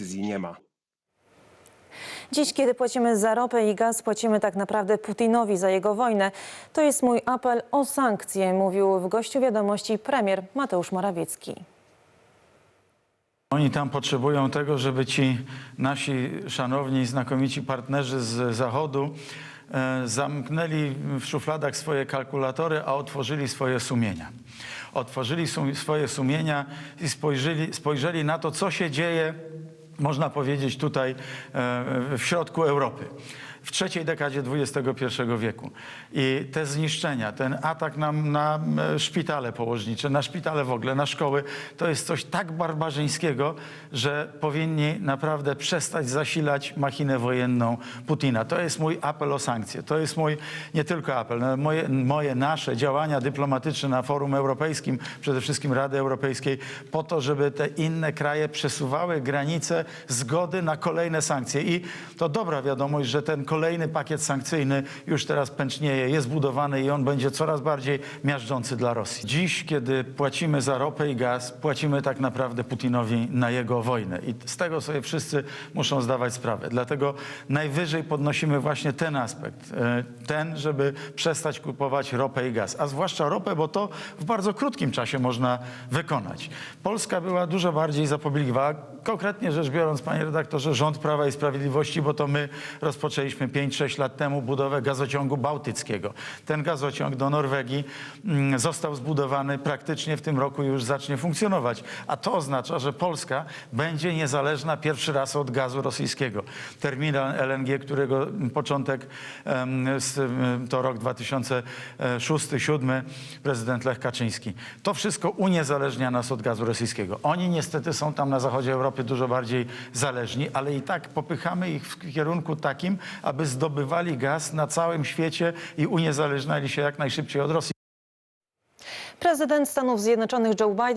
decyzji nie ma. Dziś, kiedy płacimy za ropę i gaz, płacimy tak naprawdę Putinowi za jego wojnę. To jest mój apel o sankcje, mówił w gościu wiadomości premier Mateusz Morawiecki. Oni tam potrzebują tego, żeby ci nasi szanowni, znakomici partnerzy z Zachodu e, zamknęli w szufladach swoje kalkulatory, a otworzyli swoje sumienia. Otworzyli sum, swoje sumienia i spojrzeli, spojrzeli na to, co się dzieje, można powiedzieć, tutaj e, w środku Europy. W trzeciej dekadzie XXI wieku. I te zniszczenia, ten atak na, na e, szpitale położnicze, na szpitale w ogóle, na szkoły, to jest coś tak barbarzyńskiego, że powinni naprawdę przestać zasilać machinę wojenną Putina. To jest mój apel o sankcje. To jest mój nie tylko apel, no, moje, moje nasze działania dyplomatyczne na forum europejskim, przede wszystkim Rady Europejskiej, po to, żeby te inne kraje przesuwały granice zgody na kolejne sankcje. I to dobra wiadomość, że ten kolejny pakiet sankcyjny już teraz pęcznieje, jest budowany i on będzie coraz bardziej miażdżący dla Rosji. Dziś, kiedy płacimy za ropę i gaz, płacimy tak naprawdę Putinowi na jego wojnę. I z tego sobie wszyscy muszą zdawać sprawę. Dlatego najwyżej podnosimy właśnie ten aspekt. e, Ten, żeby przestać kupować ropę i gaz. A zwłaszcza ropę, bo to w bardzo krótkim czasie można wykonać. Polska była dużo bardziej zapobiegliwała. Konkretnie rzecz biorąc, panie redaktorze, rząd Prawa i Sprawiedliwości, bo to my rozpoczęliśmy 5-6 lat temu budowę gazociągu bałtyckiego. Ten gazociąg do Norwegii mm, został zbudowany praktycznie w tym roku już zacznie funkcjonować. A to oznacza, że Polska będzie niezależna pierwszy raz od gazu rosyjskiego. Terminal LNG, którego początek to rok 2006-2007, prezydent Lech Kaczyński. To wszystko uniezależnia nas od gazu rosyjskiego. Oni niestety są tam na zachodzie Europy dużo bardziej zależni, ale i tak popychamy ich w kierunku takim, aby zdobywali gaz na całym świecie i uniezależniali się jak najszybciej od Rosji. Prezydent Stanów Zjednoczonych Joe Biden